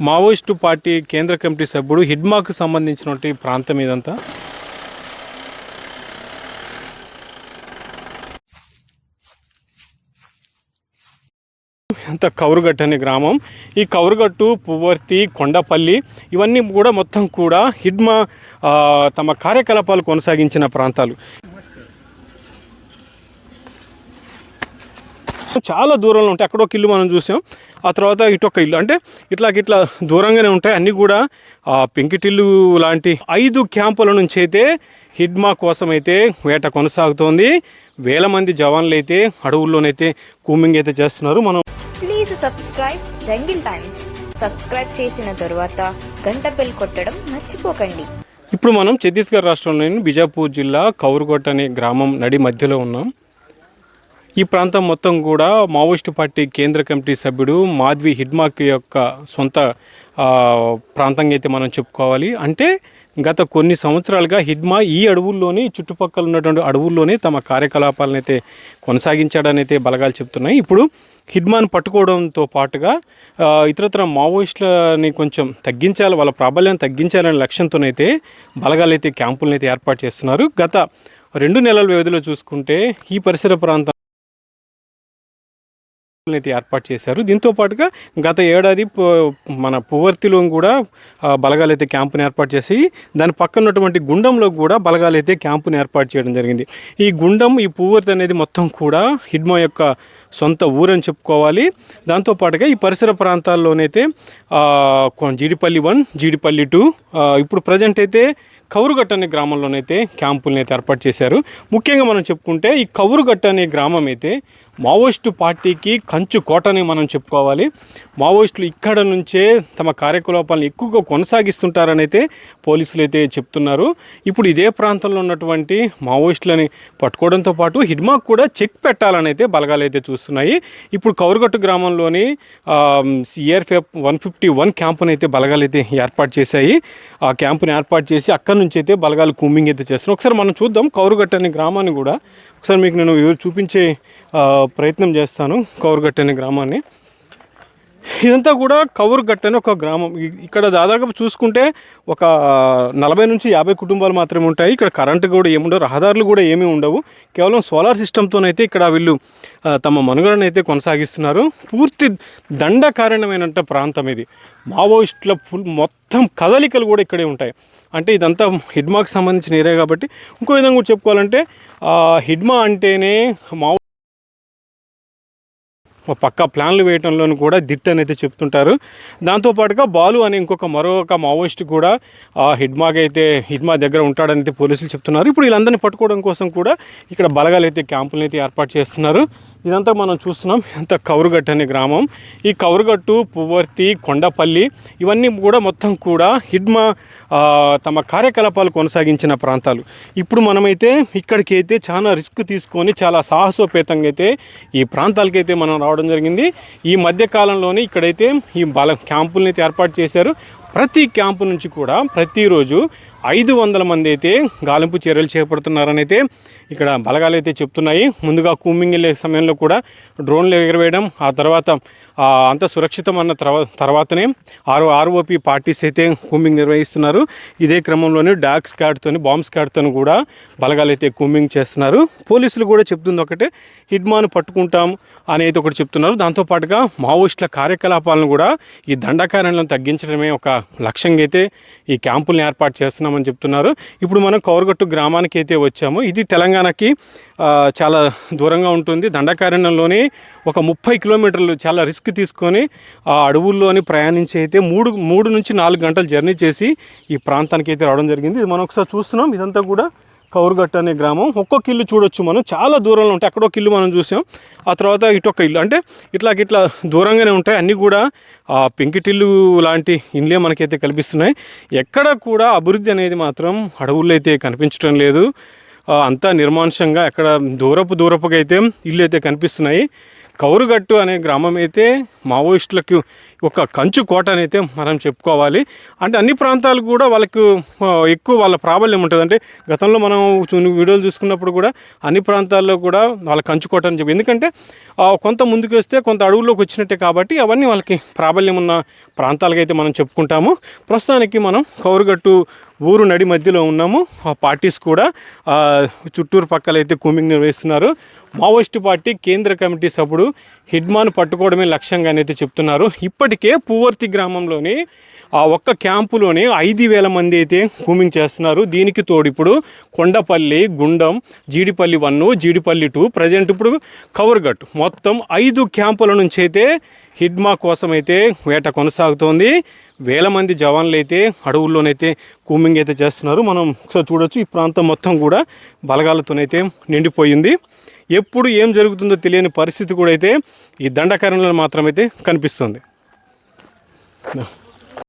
Maoist party కేంద్ర కమిటీ సభ్యుడు హిడ్మాకు సంబంధించినటువంటి ప్రాంతం ఇదంతా. అంత కౌరుగట్టు అనే గ్రామం. ఈ కౌరుగట్టు పువ్వర్తి కొండపల్లి ఇవన్నీ కూడా మొత్తం కూడా హిడ్మా తమ కార్యకలాపాలు కొనసాగించిన ప్రాంతాలు. చాలా దూరంలో ఉంటాయి. అక్కడ ఒక ఇల్లు మనం చూసాం. ఆ తర్వాత ఇటు ఒక ఇల్లు. అంటే ఇట్లా ఇట్లా దూరంగానే ఉంటాయి. అన్నీ కూడా ఆ పెంకిటిల్లు లాంటి ఐదు క్యాంపుల నుంచి అయితే హిడ్మా కోసం అయితే వేట కొనసాగుతోంది. వేల మంది జవాన్లు అయితే అడవుల్లోనైతే కూమింగ్ అయితే చేస్తున్నారు. మనం please subscribe jungle times. Subscribe చేసిన తరువాత గంట బెల్ కొట్టడం మర్చిపోకండి. ఇప్పుడు మనం ఛత్తీస్గఢ్ రాష్ట్రంలోని బిజాపూర్ జిల్లా కౌరుగొట్ అనే గ్రామం నడి మధ్యలో ఉన్నాం. ఈ ప్రాంతం మొత్తం కూడా మావోయిస్టు పార్టీ కేంద్ర కమిటీ సభ్యుడు మాధ్వి హిడ్మాక్ యొక్క సొంత ప్రాంతంగా అయితే మనం చెప్పుకోవాలి. అంటే గత కొన్ని సంవత్సరాలుగా హిడ్మా ఈ అడవుల్లోని చుట్టుపక్కల ఉన్నటువంటి అడవుల్లోనే తమ కార్యకలాపాలను అయితే కొనసాగించాడని అయితే బలగాలు చెప్తున్నాయి. ఇప్పుడు హిడ్మాను పట్టుకోవడంతో పాటుగా ఆ, ఇతరత్ర మావోయిస్టులని కొంచెం తగ్గించాలి వాళ్ళ ప్రాబల్యాన్ని తగ్గించాలనే లక్ష్యంతోనైతే బలగాలు అయితే క్యాంపులను అయితే ఏర్పాటు చేస్తున్నారు. గత రెండు నెలల వ్యవధిలో చూసుకుంటే ఈ పరిసర ప్రాంతం అయితే ఏర్పాటు చేశారు. దీంతో పాటుగా గత ఏడాది మన పువర్తిలో కూడా బలగాలైతే బలగాలు అయితే క్యాంపుని ఏర్పాటు చేసి దాని పక్కన ఉన్నటువంటి గుండంలో కూడా బలగాలు అయితే క్యాంపుని ఏర్పాటు చేయడం జరిగింది. ఈ గుండం ఈ పువ్వర్తి అనేది మొత్తం కూడా హిడ్మా యొక్క సొంత ఊరని చెప్పుకోవాలి. దాంతోపాటుగా ఈ పరిసర ప్రాంతాల్లోనైతే కొ- జీడిపల్లి వన్ జీడిపల్లి టూ ఇప్పుడు ప్రజెంట్ అయితే కౌరుగట్ట అనే గ్రామంలోనైతే క్యాంపులను అయితే ఏర్పాటు చేశారు. ముఖ్యంగా మనం చెప్పుకుంటే ఈ కౌరుగట్ట అనే గ్రామం అయితే మావోయిస్టు పార్టీకి కంచు కోటని మనం చెప్పుకోవాలి. మావోయిస్టులు ఇక్కడ నుంచే తమ కార్యకలాపాలను ఎక్కువగా కొనసాగిస్తుంటారనైతే పోలీసులు అయితే చెప్తున్నారు. ఇప్పుడు ఇదే ప్రాంతంలో ఉన్నటువంటి మావోయిస్టులని పట్టుకోవడంతో పాటు హిడ్మాక్ కూడా చెక్ పెట్టాలని అయితే బలగాలు అయితే చూస్తున్నాయి. ఇప్పుడు కౌరుగట్టు గ్రామంలోని సిఆర్పిఎఫ్ వన్ ఫిఫ్టీ వన్ క్యాంపుని అయితే బలగాలు అయితే ఏర్పాటు చేశాయి. ఆ క్యాంపుని ఏర్పాటు చేసి అక్కడి నుంచి అయితే బలగాలు కూమింగ్ అయితే చేస్తున్నాయి. ఒకసారి మనం చూద్దాం కౌరుగట్టు అనే గ్రామాన్ని కూడా ఒకసారి మీకు నేను వివరి- చూపించే ప్రయత్నం చేస్తాను కౌరుగట్టు అనే గ్రామాన్ని. ఇదంతా కూడా కౌరుగట్ట అని ఒక గ్రామం. ఇక్కడ దాదాపు చూసుకుంటే ఒక నలభై నుంచి యాభై కుటుంబాలు మాత్రమే ఉంటాయి. ఇక్కడ కరెంటు కూడా ఏముండవు రహదారులు కూడా ఏమీ ఉండవు. కేవలం సోలార్ సిస్టమ్తోనైతే ఇక్కడ వీళ్ళు తమ మనుగడను అయితే కొనసాగిస్తున్నారు. పూర్తి దండకారణమైన ప్రాంతం ఇది. మావోయిస్టుల ఫుల్ మొత్తం కదలికలు కూడా ఇక్కడే ఉంటాయి. అంటే ఇదంతా హిడ్మాకి సంబంధించిన ఏరియా కాబట్టి ఇంకో విధంగా కూడా చెప్పుకోవాలంటే హిడ్మా అంటేనే మావో పక్కా ప్లాన్లు వేయటంలోనూ కూడా దిట్ అనేది చెప్తుంటారు. దాంతోపాటుగా బాలు అనే ఇంకొక మరొక మావోయిస్ట్ కూడా ఆ హిడ్మాగ్ అయితే హిడ్మా దగ్గర ఉంటాడని అయితే పోలీసులు చెప్తున్నారు. ఇప్పుడు వీళ్ళందరినీ పట్టుకోవడం కోసం కూడా ఇక్కడ బలగాలు అయితే క్యాంపులను అయితే ఏర్పాటు చేస్తున్నారు. ఇదంతా మనం చూస్తున్నాం. ఎంత కౌరుగట్టు అనే గ్రామం. ఈ కౌరుగట్టు పువ్వర్తి కొండపల్లి ఇవన్నీ కూడా మొత్తం కూడా హిడ్మా తమ కార్యకలాపాలు కొనసాగించిన ప్రాంతాలు. ఇప్పుడు మనమైతే ఇక్కడికి అయితే చాలా రిస్క్ తీసుకొని చాలా సాహసోపేతంగా అయితే ఈ ప్రాంతాలకైతే మనం రావడం జరిగింది. ఈ మధ్య కాలంలోనే ఇక్కడైతే ఈ బల క్యాంపులను అయితే ఏర్పాటు చేశారు. ప్రతి క్యాంపు నుంచి కూడా ప్రతిరోజు ఐదు వందల మంది అయితే గాలింపు చర్యలు చేపడుతున్నారని అయితే ఇక్కడ బలగాలు అయితే చెప్తున్నాయి. ముందుగా కూమింగ్ వెళ్ళే సమయంలో కూడా డ్రోన్లు ఎగరవేయడం ఆ తర్వాత అంత సురక్షితం అన్న తర్వా తర్వాతనే ఆరు ఆర్ఓపి పార్టీస్ అయితే కూమింగ్ నిర్వహిస్తున్నారు. ఇదే క్రమంలోనే డాగ్ స్కాడ్తో బాంబ్ స్కాడ్తో కూడా బలగాలు అయితే కూమింగ్ చేస్తున్నారు. పోలీసులు కూడా చెప్తుంది ఒకటే హిడ్మాను పట్టుకుంటాం అనేది ఒకటి చెప్తున్నారు. దాంతోపాటుగా మావోయిస్టుల కార్యకలాపాలను కూడా ఈ దండకారణ్యం తగ్గించడమే ఒక లక్ష్యంగా అయితే ఈ క్యాంపుల్ని ఏర్పాటు చేస్తున్నామని చెప్తున్నారు. ఇప్పుడు మనం కౌరగట్టు గ్రామానికి అయితే వచ్చాము. ఇది తెలంగాణకి చాలా దూరంగా ఉంటుంది. దండకారణ్యంలోనే ఒక ముప్పై కిలోమీటర్లు చాలా రిస్క్ తీసుకొని ఆ అడవుల్లోని ప్రయాణించి అయితే మూడు మూడు నుంచి నాలుగు గంటలు జర్నీ చేసి ఈ ప్రాంతానికి అయితే రావడం జరిగింది. ఇది మనం ఒకసారి చూస్తున్నాం. ఇదంతా కూడా కౌరుగట్ట అనే గ్రామం. ఒక్కొక్క ఇల్లు చూడొచ్చు మనం. చాలా దూరంలో ఉంటాయి. అక్కడ ఒక ఇల్లు మనం చూసాం. ఆ తర్వాత ఇటొక ఇల్లు. అంటే ఇట్లా ఇట్లా దూరంగానే ఉంటాయి. అన్నీ కూడా ఆ పెంకిటిల్లు లాంటి ఇండ్లే మనకైతే కనిపిస్తున్నాయి ఎక్కడ కూడా అభివృద్ధి అనేది మాత్రం అడవుల్లో అయితే కనిపించడం లేదు. అంతా నిర్మానుషంగా ఎక్కడ దూరపు దూరపుగా అయితే ఇల్లు అయితే కనిపిస్తున్నాయి. కౌరుగట్టు అనే గ్రామం అయితే మావోయిస్టులకు ఒక కంచు కోట అని అయితే మనం చెప్పుకోవాలి. అంటే అన్ని ప్రాంతాలు కూడా వాళ్ళకు ఎక్కువ వాళ్ళ ప్రాబల్యం ఉంటుంది. అంటే గతంలో మనం వీడియోలు చూసుకున్నప్పుడు కూడా అన్ని ప్రాంతాల్లో కూడా వాళ్ళ కంచు కోట అని చెప్పి. ఎందుకంటే కొంత ముందుకు వస్తే కొంత అడవుల్లోకి వచ్చినట్టే కాబట్టి అవన్నీ వాళ్ళకి ప్రాబల్యం ఉన్న ప్రాంతాలకైతే మనం చెప్పుకుంటాము. ప్రస్తుతానికి మనం కౌరుగట్టు ఊరు నడి మధ్యలో ఉన్నాము. ఆ పార్టీస్ కూడా చుట్టూరు పక్కల అయితే కూమింగ్ నిర్వహిస్తున్నారు. మావోయిస్టు పార్టీ కేంద్ర కమిటీ సభ్యుడు హిడ్మాను పట్టుకోవడమే లక్ష్యంగా అయితే చెప్తున్నారు. ఇప్పటికే పువర్తి గ్రామంలోని ఆ ఒక్క క్యాంపులోనే ఐదు వేల మంది అయితే కూమింగ్ చేస్తున్నారు. దీనికి తోడు ఇప్పుడు Kondapalli Gundam Jeedipalli one Jeedipalli two present ఇప్పుడు కవర్గట్. మొత్తం ఐదు క్యాంపుల నుంచి అయితే హిడ్మా కోసం అయితే వేట కొనసాగుతోంది. వేల మంది జవాన్లు అయితే అడవుల్లోనైతే కూమింగ్ అయితే చేస్తున్నారు. మనం ఒకసారి చూడొచ్చు ఈ ప్రాంతం మొత్తం కూడా బలగాలతోనైతే నిండిపోయింది. ఎప్పుడు ఏం జరుగుతుందో తెలియని పరిస్థితి కూడా అయితే ఈ దండకారణలో మాత్రమైతే కనిపిస్తుంది.